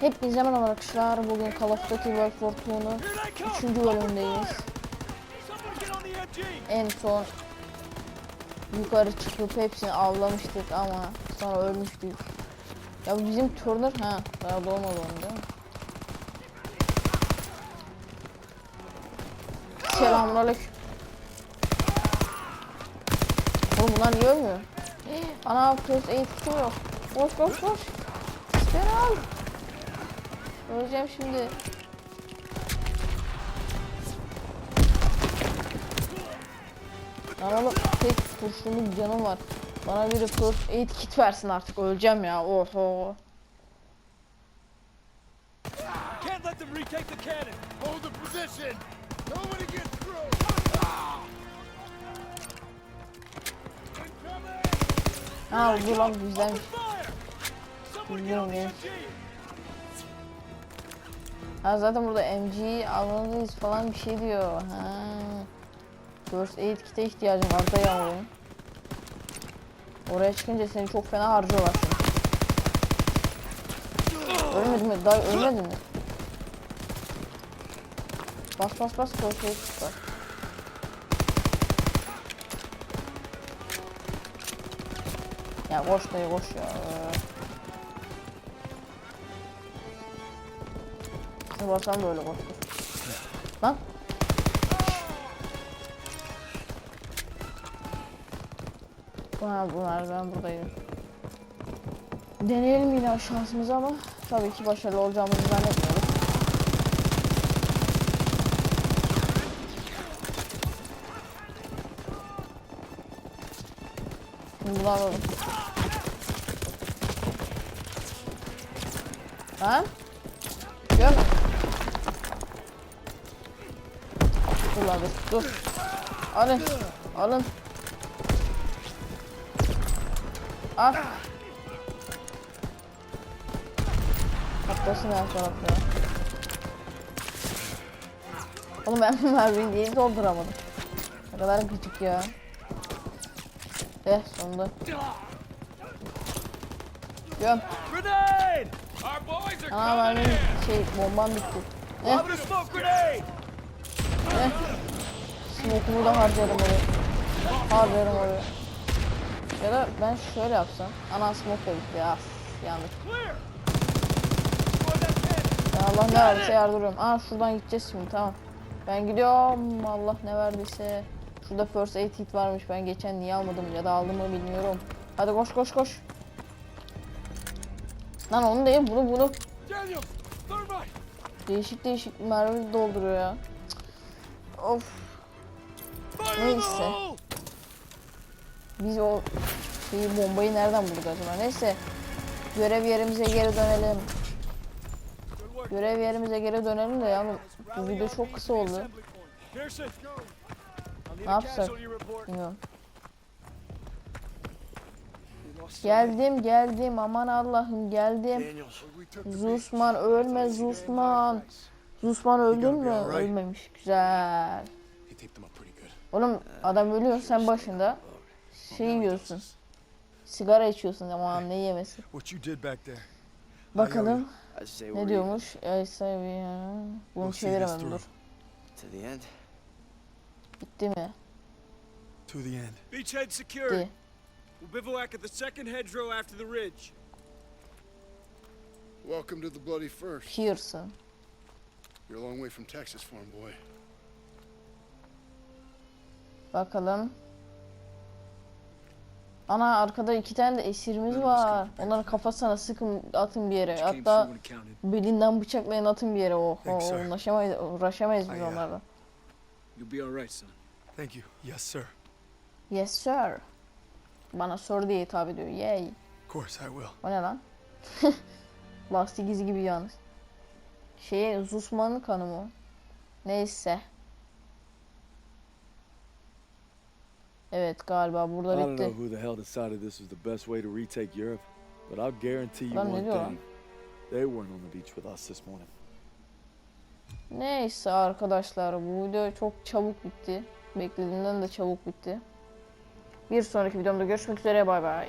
Hepinize merhaba arkadaşlar. Bugün Call of Duty World War II'nun 3. bölümündeyiz. En son yukarı çıkıp hepsini avlamıştık ama sonra ölmüştük. Ya bizim Turner ha daha doğmadı onun değil mi? Selamünaleyküm. Oğlum bunlar niye ölmüyor? Ana first aid kitim yok. Koş koş koş. Al. Öleceğim şimdi. Oğlum tek kurşunluk canım var. Bana biri first aid kit versin artık öleceğim ya. Oho. Can't let them retake the cannon. Hold the position! Nobody gets through! Ha bu lan güzelmiş. The ya. Ha zaten burada MG almalıyız falan bir şey diyor. Ha. First aid kit'e ihtiyacım var da ya oyun. Oraya çıkınca seni çok fena harcıyorlar seni. Ölmedin mi? Daha ölmedin mi? Bas bas bas first aid kit var. Ya koş dayı koş ya. Şunu basam böyle koş. Lan. Ha bunlar ben buradayım. Deneyelim yine şansımızı ama tabii ki başarılı olacağımızı zannetmiyorum. Şimdi bunu alalım. Lan. Göm. Dur lan dur. Alın. Alın. Al. Patlasın her taraf ya. Oğlum ben mermiyi niye dolduramadım? Ne kadar küçük ya. Eh sonunda. Göm. Aa in. şey bombam bitti. Eh Eh. Smoke'umu da harcarım oraya. Harcarım oraya. Ya da ben şöyle yapsam. Ana smoke bitti ya. Yandık. Ya Allah ne verdiyse yardırıyorum. Aa şuradan gideceğiz şimdi tamam. Ben gidiyorum. Allah ne verdiyse. Şurada first aid kit varmış. Ben geçen niye almadım ya da aldım mı bilmiyorum. Hadi koş koş koş. Lan onu değil bunu bunu. Değişik değişik mermi dolduruyor ya. Of. Neyse. Biz o şeyi bombayı nereden bulduk acaba? Neyse. Görev yerimize geri dönelim. Görev yerimize geri dönelim de ya bu video çok kısa oldu. Ne yapsak? Bilmiyorum. Geldim geldim aman Allah'ım geldim. Zusman ölme Zusman. Zusman öldün mü? Ölmemiş. Güzel. Oğlum adam ölüyor sen başında. Şey yiyorsun. Sigara içiyorsun ama ne yemesi. Bakalım ne diyormuş? Ay sahibi ya. Bunu this çeviremem dur. Bitti mi? To the end. Beachhead secured. We'll bivouac at the second hedgerow after the ridge. Welcome to the bloody first. Pearson. You're a long way from Texas, farm boy. Bakalım. Ana arkada iki tane de esirimiz var. Onların kafasına sıkın atın bir yere. Hatta belinden bıçaklayın atın bir yere. Oh, Thanks, sir. uğraşamayız, uğraşamayız biz ya. onlarla. You'll be all right, son. Thank you. Yes, sir. Yes sir. Bana sor diye hitap ediyor. Yay. Of course I will. O ne lan? Lastik izi gibi yalnız. Şeye Zusman'ın kanı mı? Neyse. Evet galiba I burada don't know bitti. who the hell decided this was the best way to retake Europe, but I'll guarantee you one thing. They weren't on the beach with us this morning. Neyse arkadaşlar bu video çok çabuk bitti. Beklediğimden de çabuk bitti. Bir sonraki videomda görüşmek üzere bay bay.